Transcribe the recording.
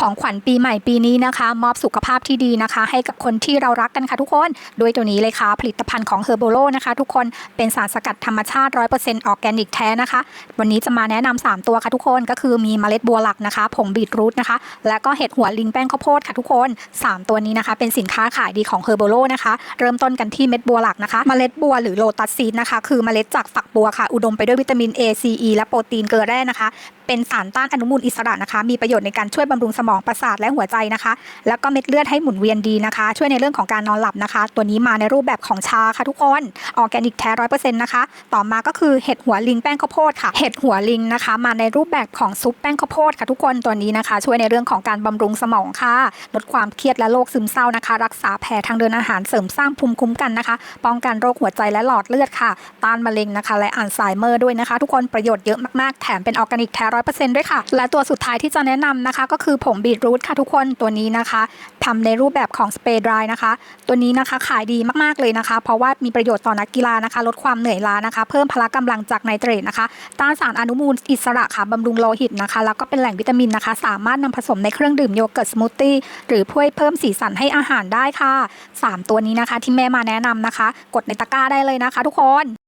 ของขวัญปีใหม่ปีนี้นะคะ มอบสุขภาพที่ดีนะคะ ให้กับคนที่เรารักกันค่ะทุกคนด้วยตัวนี้เลยค่ะ ผลิตภัณฑ์ของ h e r b o l o นะคะทุกคนเป็นสารสกัดธรรมชาติ100%ออร์แกนิกแท้นะคะ วันนี้จะมาแนะนำ3ตัวค่ะทุกคนก็คือมีเมล็ดบัวหลักนะคะ ผงบีทรูทนะคะ แล้วก็เห็ดหัวลิงแป้งข้าวโพดค่ะทุกคน 3 ตัวนี้นะคะ เป็นสินค้าขายดีของ h e r b o l o นะคะ เริ่มต้นกันที่เม็ดบัวหลักนะคะ เมล็ดบัวหรือโลตัสซีดนะคะ คือเมล็ดจากฝักบัวค่ะ อุดมไปด้วยวิตามิน A C E และโปรตีนเกลือแร่นะคะ เป็นสารต้านอนุมูลอิสระนะคะ มีประโยชน์ในการช่วยบำรุงสมองประสาทและหัวใจนะคะ แล้วก็เม็ดเลือดให้หมุนเวียนดีนะคะ ช่วยในเรื่องของการนอนหลับนะคะ ตัวนี้มาในรูปแบบของชาค่ะทุกคนออร์แกนิกแท้ร้อยเปอร์เซ็นต์นะคะ ต่อมาก็คือเห็ดหัวลิงแป้งข้าวโพดค่ะ เห็ดหัวลิงนะคะ มาในรูปแบบของซุปแป้งข้าวโพดค่ะทุกคนตัวนี้นะคะ ช่วยในเรื่องของการบำรุงสมองค่ะลดความเครียดและโรคซึมเศร้านะคะ รักษาแผลทางเดินอาหารเสริมสร้างภูมิคุ้มกันนะคะ ป้องกันโรคหัวใจและหลอดเลือดค่ะ ต้านมะเร็งนะคะ และอัลไซเมอร์ด้วยนะคะ ทุกคนประโยชน์เยอะมากๆแถมเป็นออร์แกนิกแท้ร้อยเปอร์เซ็นต์ด้วยค่ะ และตัวสุดท้ายที่จะแนะนำนะคะ ก็คือผงบีทรูทค่ะทุกคนตัวนี้นะคะทำในรูปแบบของสเปรย์ดรายนะคะ ตัวนี้นะคะขายดีมากๆเลยนะคะ เพราะว่ามีประโยชน์ต่อนักกีฬานะคะ ลดความเหนื่อยล้านะคะ เพิ่มพละกำลังจากไนเตรตนะคะ ต้านสารอนุมูลอิสระค่ะบำรุงโลหิตนะคะ แล้วก็เป็นแหล่งวิตามินนะคะ สามารถนำผสมในเครื่องดื่มโยเกิร์ตสมูทตี้หรือช่วยเพิ่มสีสันให้อาหารได้ค่ะ 3 ตัวนี้นะคะที่แม่มาแนะนำนะคะ กดในตะกร้าได้เลยนะคะ ทุกคน